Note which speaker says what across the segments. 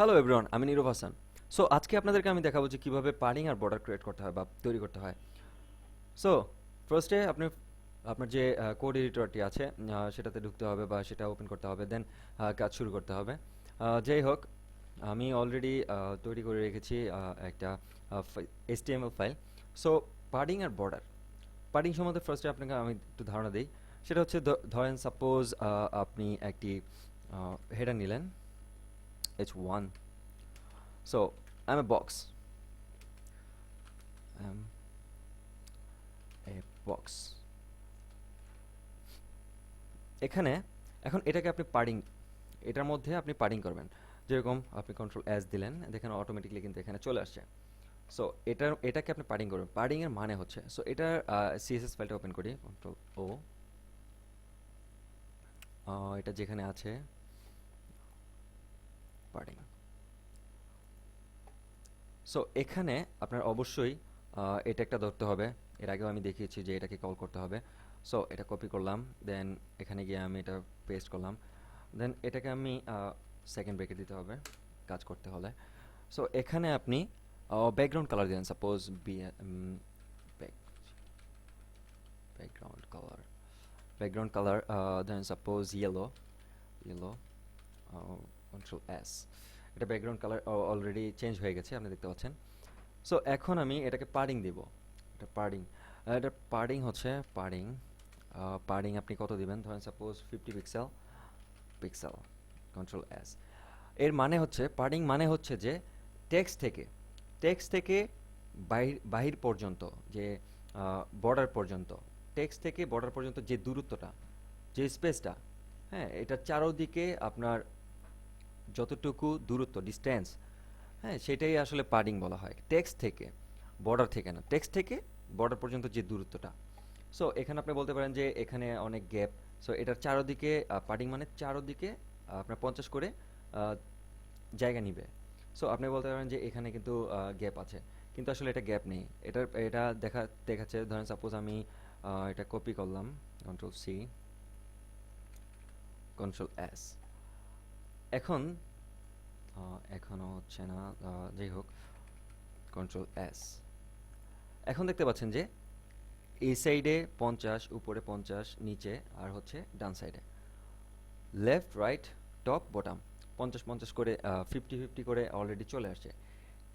Speaker 1: Hello everyone আমি নীরব Hasan. So আজকে আপনাদেরকে আমি দেখাবো যে কীভাবে পারিং আর বর্ডার ক্রিয়েট করতে হয় বা তৈরি করতে হয়। সো ফার্স্টে আপনি, আপনার যে কোড এডিটরটি আছে সেটাতে ঢুকতে হবে বা সেটা ওপেন করতে হবে দেন কাজ শুরু করতে হবে। যাই হোক, আমি অলরেডি তৈরি করে রেখেছি একটা এসটিএমএল ফাইল সো পাডিং আর বর্ডার পাডিং সম্বন্ধে ফার্স্টে আপনাকে আমি একটু ধারণা দিই। সেটা হচ্ছে ধরেন সাপোজ আপনি একটি হেডার নিলেন। H1 so, I'm a box. I'm a box. এখানে, এখন এটাকে আপনি পাডিং এটার মধ্যে আপনি পাডিং করবেন। যেরকম আপনি কন্ট্রোল এস দিলেন, দেখেন অটোমেটিকলি কিন্তু এখানে চলে আসছে। সো এটার, এটাকে আপনি পাডিং করবেন। পাডিং এর মানে হচ্ছে সো এটার সিএসএস ফাইলটা ওপেন করি। কন্ট্রোল ও এটা যেখানে আছে পাডিং সো এখানে আপনার অবশ্যই এটা একটা ধরতে হবে। এর আগেও আমি দেখিয়েছি যে এটাকে কল করতে হবে। সো এটা কপি করলাম দেন এখানে গিয়ে আমি এটা পেস্ট করলাম। দেন এটাকে আমি সেকেন্ড ব্রেকে দিতে হবে, কাজ করতে হলে। সো এখানে আপনি background colour then suppose background colour background colour then suppose yellow yellow control S এটা ব্যাকগ্রাউন্ড কালার অলরেডি চেঞ্জ হয়ে গেছে, আপনি দেখতে পাচ্ছেন। সো এখন আমি এটাকে পাডিং দিব। এটা পাডিং এটা পাডিং হচ্ছে পাডিং পাডিং আপনি কত দিবেন? ধরেন suppose fifty pixel pixel control S এর মানে হচ্ছে পাডিং মানে হচ্ছে যে টেক্সট থেকে টেক্সট থেকে বাহির বাহির পর্যন্ত, যে বর্ডার পর্যন্ত টেক্সট থেকে বর্ডার পর্যন্ত যে দূরত্বটা, যে স্পেসটা হ্যাঁ এটা চারোদিকে আপনার যতটুকু দূরত্ব ডিস্টেন্স হ্যাঁ সেটাই আসলে পাডিং বলা হয়। টেক্সট থেকে বর্ডার থেকে না। টেক্সট থেকে বর্ডার পর্যন্ত যে দূরত্বটা। সো এখানে আপনি বলতে পারেন যে এখানে অনেক গ্যাপ সো এটার চারোদিকে পাডিং মানে চারোদিকে আপনার পঞ্চাশ করে জায়গা নিবে। সো আপনি বলতে পারেন যে এখানে কিন্তু গ্যাপ আছে। কিন্তু আসলে এটা গ্যাপ নেই। এটার, এটা দেখা, দেখাচ্ছে, ধরেন সাপোজ আমি এটা কপি করলাম কন্ট্রোল সি কন্ট্রোল এস এখন এখনও হচ্ছে না যাই হোক কন্ট্রোল এস এখন দেখতে পাচ্ছেন যে, এই সাইডে পঞ্চাশ, উপরে পঞ্চাশ, নিচে, আর হচ্ছে ডান সাইডে লেফট রাইট টপ বটাম পঞ্চাশ পঞ্চাশ করে ফিফটি ফিফটি করে অলরেডি চলে আসছে।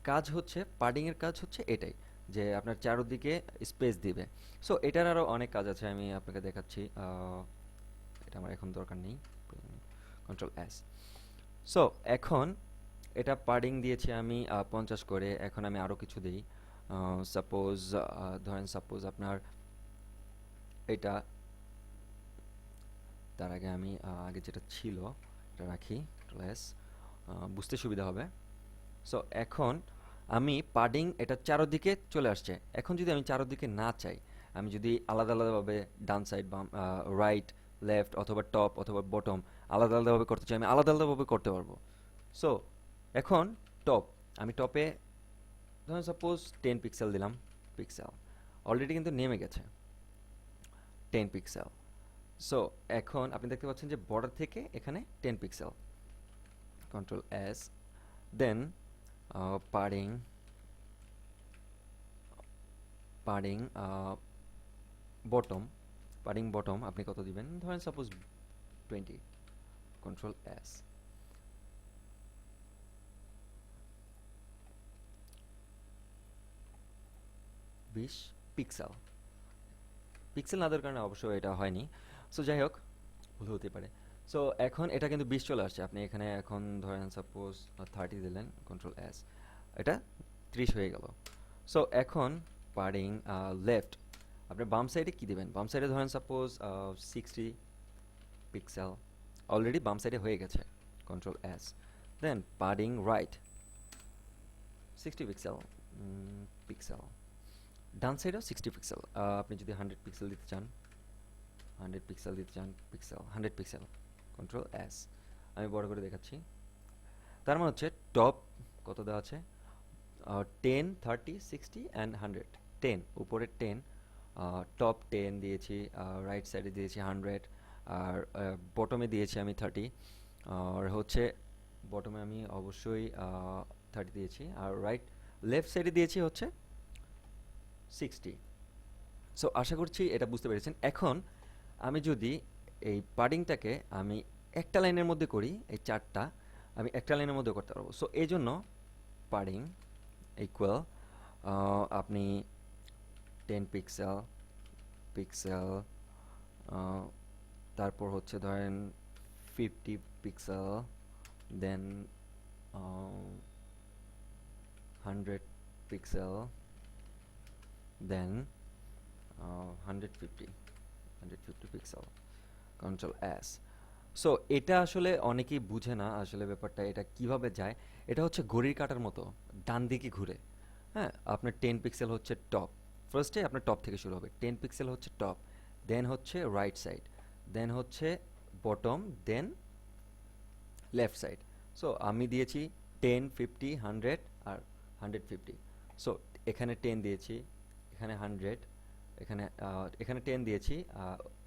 Speaker 1: কাজ হচ্ছে পাডিংয়ের কাজ হচ্ছে এটাই, যে আপনার চারদিকে স্পেস দিবে। সো এটার আরও অনেক কাজ আছে, আমি আপনাকে দেখাচ্ছি। এটা আমার এখন দরকার নেই। কন্ট্রোল এস সো এখন এটা পাডিং দিয়েছি আমি পঞ্চাশ করে, এখন আমি আরও কিছু দিই। সাপোজ ধরেন সাপোজ আপনার এটা, তার আগে আমি আগে যেটা ছিল, এটা রাখি এস বুঝতে সুবিধা হবে। সো এখন আমি পাডিং এটা চারোদিকে চলে আসছে। এখন যদি আমি চারোদিকে না চাই, আমি যদি আলাদা আলাদাভাবে ডান সাইড বাম রাইট লেফট অথবা টপ অথবা বটম আলাদা আলাদাভাবে করতে চাই, আমি আলাদা আলাদাভাবে করতে পারব। সো এখন টপ আমি টপে ধরুন সাপোজ টেন পিক্সেল দিলাম পিক্সেল অলরেডি কিন্তু নেমে গেছে টেন পিক্সেল সো এখন আপনি দেখতে পাচ্ছেন যে বর্ডার থেকে এখানে ten pixel control S then padding padding bottom padding bottom আপনি কত দিবেন? ধরেন সাপোজ টোয়েন্টি কন্ট্রোল এস বিশ পিক্সেল পিক্সেল না কারণে অবশ্য এটা হয়নি। সো যাই হোক, ভুল হতে পারে। সো এখন এটা কিন্তু বিশ চলে আসছে। আপনি এখানে এখন ধরেন সাপোজ থার্টি দিলেন কন্ট্রোল এস এটা ত্রিশ হয়ে গেল। সো এখন পারিং লেফট আপনি বাম সাইডে কী দেবেন? বাম সাইডে ধরেন সাপোজ সিক্সটি পিক্সেল অলরেডি বাম সাইডে হয়ে গেছে control S then padding right sixty pixel pixel ডান সাইডেও সিক্সটি পিক্সেল আপনি যদি হান্ড্রেড পিক্সেল দিতে চান হান্ড্রেড পিক্সেল দিতে চান pixel hundred pixel control S আমি বড় করে দেখাচ্ছি, তার মানে হচ্ছে টপ কত দেওয়া আছে ten thirty sixty and hundred ten উপরে টেন টপ টেন দিয়েছি রাইট সাইডে দিয়েছি হান্ড্রেড আর বটমে দিয়েছি আমি থার্টি আর হচ্ছে বটমে আমি অবশ্যই থার্টি দিয়েছি, আর রাইট লেফট সাইডে দিয়েছি হচ্ছে সিক্সটি সো আশা করছি এটা বুঝতে পেরেছেন। এখন আমি যদি এই পাডিংটাকে আমি একটা লাইনের মধ্যে করি, এই চারটা, আমি একটা লাইনের মধ্যে করতে পারব। সো এই জন্য পাডিং ইকুয়াল আপনি টেন পিক্সেল পিক্সেল তারপর হচ্ছে ধরেন fifty pixel then hundred pixel then hundred fifty hundred fifty pixel control S so এটা আসলে অনেকেই বুঝে না আসলে ব্যাপারটা, এটা কীভাবে যায়? এটা হচ্ছে ঘড়ির কাটার মতো, ডান দিকে ঘুরে। হ্যাঁ আপনার টেন পিক্সেল হচ্ছে টপ ফার্স্টে আপনার টপ থেকে শুরু হবে। টেন পিক্সেল হচ্ছে টপ দেন হচ্ছে রাইট সাইড দেন হচ্ছে bottom then left side so আমি দিয়েছি টেন ফিফটি হান্ড্রেড আর হান্ড্রেড ফিফটি সো এখানে টেন দিয়েছি, এখানে হান্ড্রেড এখানে এখানে টেন দিয়েছি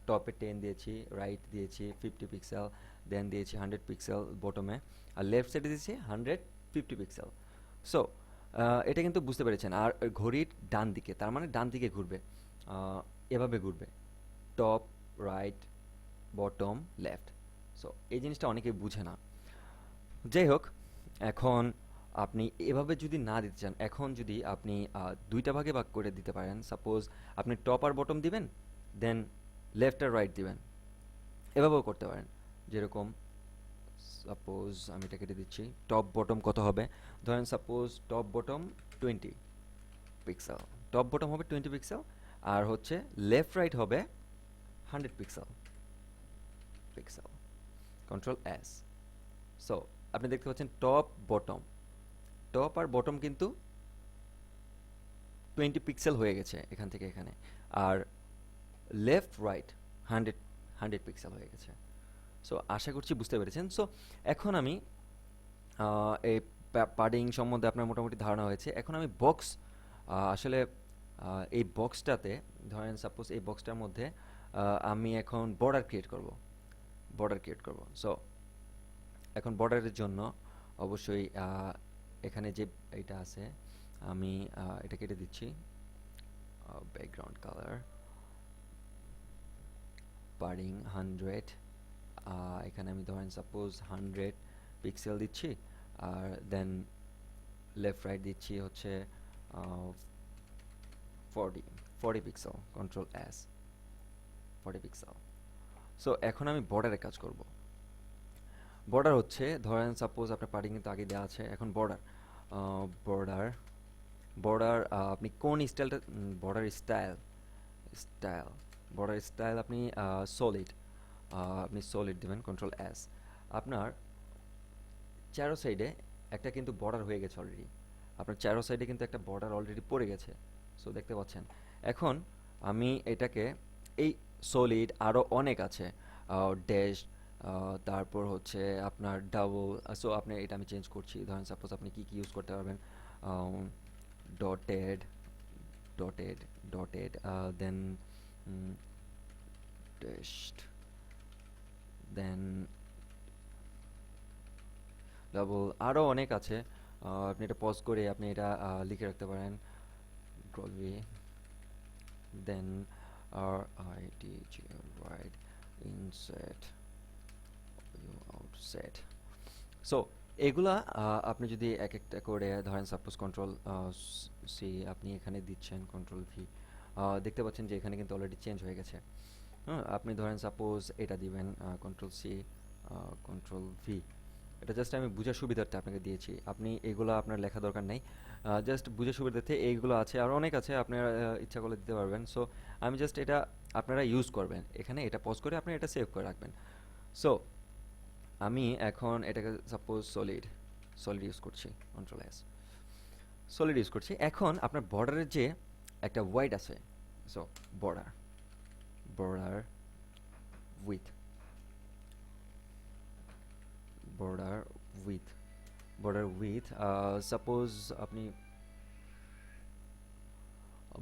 Speaker 1: টপে টেন দিয়েছি রাইট দিয়েছি ফিফটি পিক্সেল দেন দিয়েছি হান্ড্রেড পিক্সেল বটমে আর লেফট সাইডে দিয়েছি হান্ড্রেড ফিফটি পিক্সেল সো এটা কিন্তু বুঝতে পেরেছেন। আর ঘড়ির ডান দিকে তার মানে ডান দিকে ঘুরবে এভাবে ঘুরবে top right bottom left so এই জিনিসটা অনেকেই বুঝে না। যাই হোক এখন আপনি এভাবে যদি না দিতে চান, এখন যদি আপনি দুইটা ভাগে ভাগ করে দিতে পারেন সাপোজ আপনি টপ আর বটম দিবেন দেন লেফট আর রাইট দিবেন। এভাবেও করতে পারেন। যেরকম সাপোজ আমি এটা কেটে দিচ্ছি টপ বটম কত হবে? ধরেন suppose top bottom twenty pixel top bottom হবে টোয়েন্টি পিক্সেল আর হচ্ছে লেফট রাইট হবে hundred pixel pixel control S so আপনি দেখতে পাচ্ছেন টপ বটম টপ আর বটম কিন্তু টোয়েন্টি পিক্সেল হয়ে গেছে এখান থেকে এখানে। আর left right hundred hundred pixel হয়ে গেছে। সো আশা করছি বুঝতে পেরেছেন। সো এখন আমি এই পাডিং সম্বন্ধে আপনার মোটামুটি ধারণা হয়েছে। এখন আমি বক্স আসলে এই বক্সটাতে ধরেন সাপোজ এই বক্সটার মধ্যে আমি এখন বর্ডার ক্রিয়েট করব। বর্ডার ক্রিয়েট করব। সো এখন বর্ডারের জন্য অবশ্যই এখানে যে এটা আছে, আমি এটা কেটে দিচ্ছি। ব্যাকগ্রাউন্ড কালার পারিং হান্ড্রেড এখানে আমি ধরেন সাপোজ হান্ড্রেড পিক্সেল দিচ্ছি, আর দেন লেফট রাইট দিচ্ছি হচ্ছে forty forty pixel control S forty pixel so এখন আমি বর্ডারে কাজ করব। বর্ডার হচ্ছে, ধরেন সাপোজ আপনার পার্টি কিন্তু আগে দেওয়া আছে, এখন বর্ডার বর্ডার বর্ডার আপনি কোন স্টাইলটা border style style border style আপনি সলিড আপনি সলিড দেবেন কন্ট্রোল এস আপনার চারো সাইডে একটা কিন্তু বর্ডার হয়ে গেছে অলরেডি আপনার চারো সাইডে কিন্তু একটা বর্ডার অলরেডি পড়ে গেছে। সো দেখতে পাচ্ছেন। এখন আমি এটাকে, এই সলিড আরও অনেক আছে। ড্যাশ তারপর হচ্ছে আপনার ডাবল সো আপনি এটা আমি চেঞ্জ করছি। ধরেন সাপোজ আপনি কি কি ইউজ করতে পারবেন? Dotted dotted dotted then dashed then double আরও অনেক আছে। আপনি এটা পজ করে আপনি এটা লিখে রাখতে পারেন। Then right inset you outset so এগুলা আপনি যদি এক একটা করে ধরেন সাপোজ কন্ট্রোল সি আপনি এখানে দিচ্ছেন কন্ট্রোল ভি দেখতে পাচ্ছেন যে এখানে কিন্তু অলরেডি চেঞ্জ হয়ে গেছে। হ্যাঁ আপনি ধরেন সাপোজ এটা দিবেন কন্ট্রোল সি কন্ট্রোল ভি এটা জাস্ট আমি বুঝার সুবিধার্থে আপনাকে দিয়েছি। আপনি এগুলো আপনার লেখা দরকার নেই। জাস্ট বুঝার সুবিধার্থে এইগুলো আছে। আর অনেক আছে আপনার ইচ্ছা করলে দিতে পারবেন। সো আমি জাস্ট এটা আপনারা ইউজ করবেন। এখানে এটা পজ করে আপনি এটা সেভ করে রাখবেন। সো আমি এখন এটাকে সাপোজ সলিড সলিড ইউজ করছি কন্ট্রোল সলিড ইউজ করছি। এখন আপনার বর্ডারের যে একটা ওয়াইড আছে so border border width border width border width uh, suppose আপনি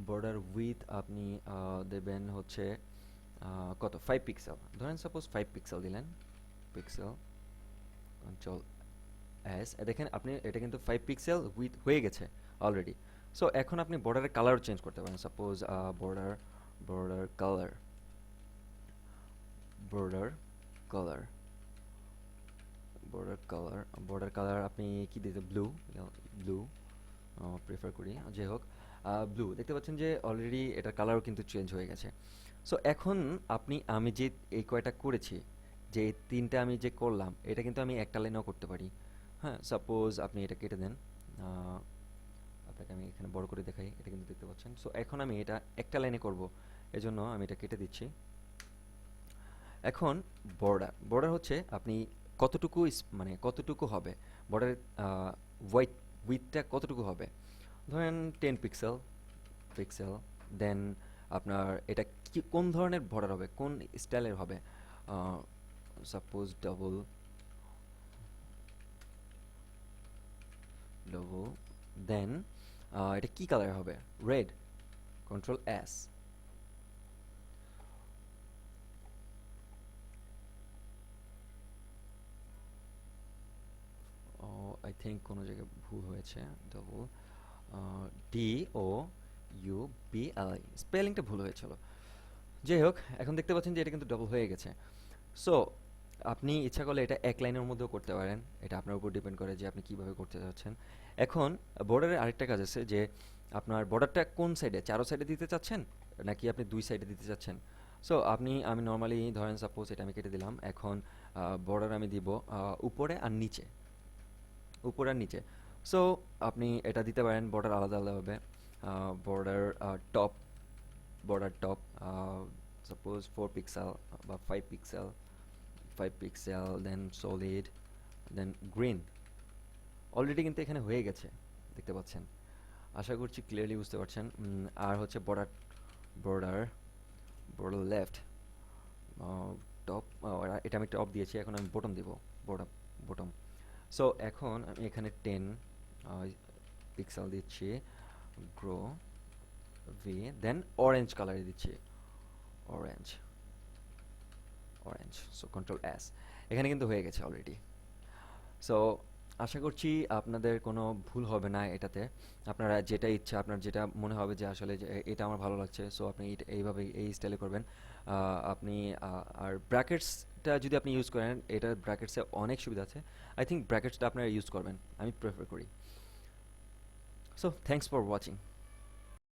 Speaker 1: border width আপনি uh, দেবেন হচ্ছে uh, কত? ফাইভ পিক্সেল ধরেন সাপোজ ফাইভ পিক্সেল দিলেন পিক্সেল কন্ট্রোল অ্যাস দেখেন আপনি এটা কিন্তু ফাইভ পিক্সেল উইথ হয়ে গেছে অলরেডি সো এখন আপনি বর্ডারের কালার চেঞ্জ করতে পারেন। Suppose border border colour border colour border colour border colour আপনি কি দিতে ব্লু ব্লু প্রেফার করি, যাই হোক ব্লু দেখতে পাচ্ছেন যে অলরেডি এটার কালারও কিন্তু চেঞ্জ হয়ে গেছে। সো এখন আপনি, আমি যে এই কয়টা করেছি, যে তিনটা আমি যে করলাম, এটা কিন্তু আমি একটা লাইনেও করতে পারি। হ্যাঁ সাপোজ আপনি এটা কেটে দেন আপনাকে আমি এখানে বড় করে দেখাই, এটা কিন্তু দেখতে পাচ্ছেন। সো এখন আমি এটা একটা লাইনে করব, এজন্য আমি এটা কেটে দিচ্ছি। এখন বর্ডার বর্ডার হচ্ছে আপনি কতটুকু মানে কতটুকু হবে? বর্ডারের হোয়াইট উইথটা কতটুকু হবে? ধরেন টেন পিক্সেল পিক্সেল দেন আপনার এটা কি, কোন ধরনের বর্ডার হবে? কোন স্টাইলের হবে? সাপোজ ডাবল ডবল দেন এটা কি কালার হবে? Red control S I think কোনো জায়গায় ভুল হয়েছে double D O U B I স্পেলিংটা ভুল হয়েছিল। যাই হোক, এখন দেখতে পাচ্ছেন যে এটা কিন্তু ডবল হয়ে গেছে। সো আপনি ইচ্ছা করলে এটা এক লাইনের মধ্যেও করতে পারেন। এটা আপনার উপর ডিপেন্ড করে যে আপনি কীভাবে করতে চাচ্ছেন এখন বর্ডারের আরেকটা কাজ আছে যে আপনার বর্ডারটা কোন সাইডে চারো সাইডে দিতে চাচ্ছেন, নাকি আপনি দুই সাইডে দিতে চাচ্ছেন? সো আপনি, আমি নর্মালি ধরেন সাপোজ এটা আমি কেটে দিলাম। এখন বর্ডার আমি দিব উপরে আর নিচে। উপর আর নিচে। সো আপনি এটা দিতে পারেন বর্ডার আলাদা আলাদাভাবে। Border top border top suppose four pixel বা five pixel five pixel then solid then green already কিন্তু এখানে হয়ে গেছে, দেখতে পাচ্ছেন। আশা করছি ক্লিয়ারলি বুঝতে পারছেন। আর হচ্ছে border border border left top এটা আমি টপ দিয়েছি, এখন আমি বটম দিব বটম বটম সো এখন আমি এখানে টেন পিক্সেল দিচ্ছি গ্রো ভি দেন অরেঞ্জ কালারে দিচ্ছি। Orange orange so control S এখানে কিন্তু হয়ে গেছে অলরেডি সো আশা করছি আপনাদের কোনো ভুল হবে না এটাতে। আপনারা যেটা ইচ্ছা, আপনার যেটা মনে হবে যে আসলে এটা আমার ভালো লাগছে সো আপনি এইভাবে এই স্টাইলে করবেন। আপনি আর ব্র্যাকেটসটা যদি আপনি ইউজ করেন, এটা ব্র্যাকেটসে অনেক সুবিধা আছে। আই থিঙ্ক ব্র্যাকেটসটা আপনারা ইউজ করবেন। আমি প্রেফার করি। So thanks for watching